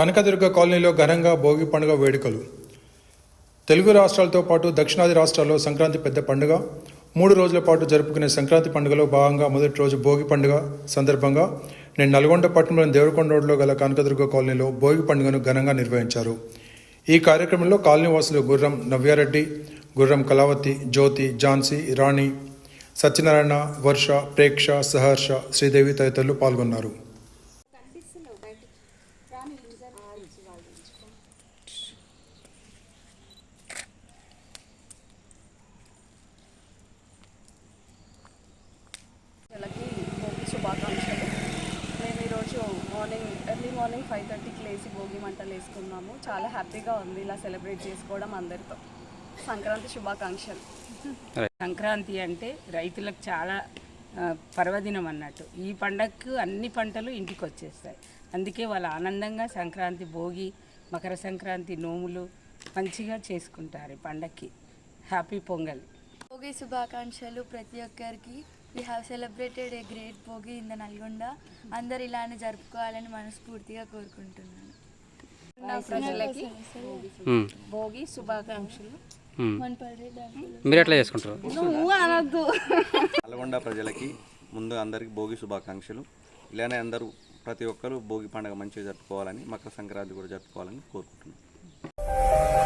కనకదుర్గ కాలనీలో ఘనంగా భోగి పండుగ వేడుకలు. తెలుగు రాష్ట్రాలతో పాటు దక్షిణాది రాష్ట్రాల్లో సంక్రాంతి పెద్ద పండుగ మూడు రోజుల పాటు జరుపుకునే సంక్రాంతి పండుగలో భాగంగా మొదటి రోజు భోగి పండుగ సందర్భంగా నేను నల్గొండ పట్టణంలోని దేవరకొండ రోడ్లో గల కనకదుర్గ కాలనీలో భోగి పండుగను ఘనంగా నిర్వహించారు. ఈ కార్యక్రమంలో కాలనీ వాసులు గుర్రం నవ్యారెడ్డి గుర్రం కళావతి జ్యోతి ఝాన్సీ రాణి సత్యనారాయణ వర్ష ప్రేక్ష సహర్ష శ్రీదేవి తదితరులు పాల్గొన్నారు. వాళ్ళకి భోగి శుభాకాంక్షలు. మేము ఈరోజు మార్నింగ్ ఎర్లీ మార్నింగ్ ఫైవ్ థర్టీకి లేచి భోగి మంటలు వేసుకున్నాము. చాలా హ్యాపీగా ఉంది ఇలా సెలబ్రేట్ చేసుకోవడం అందరితో. సంక్రాంతి శుభాకాంక్షలు. సంక్రాంతి అంటే రైతులకు చాలా పర్వదినం అన్నట్టు. ఈ పండగకు అన్ని పంటలు ఇంటికి వచ్చేస్తాయి అందుకే వాళ్ళు ఆనందంగా సంక్రాంతి భోగి మకర సంక్రాంతి నోములు మంచిగా చేసుకుంటారు ఈ పండగకి హ్యాపీ పొంగల్. భోగి శుభాకాంక్షలు ప్రతి ఒక్కరికి. We have celebrated a great Bhogi in the Nalgonda. అందరు ఇలానే జరుపుకోవాలని మనస్ఫూర్తిగా కోరుకుంటున్నాను. ప్రజలకి భోగి శుభాకాంక్షలు. మీరు ఎట్లా చేసుకుంటారు? నువ్వు అనొద్దు. నల్గొండ ప్రజలకి ముందు అందరికీ భోగి శుభాకాంక్షలు. ఇలానే అందరూ ప్రతి ఒక్కరూ భోగి పండుగ మంచిగా జరుపుకోవాలని మకర సంక్రాంతి కూడా జరుపుకోవాలని కోరుకుంటున్నాను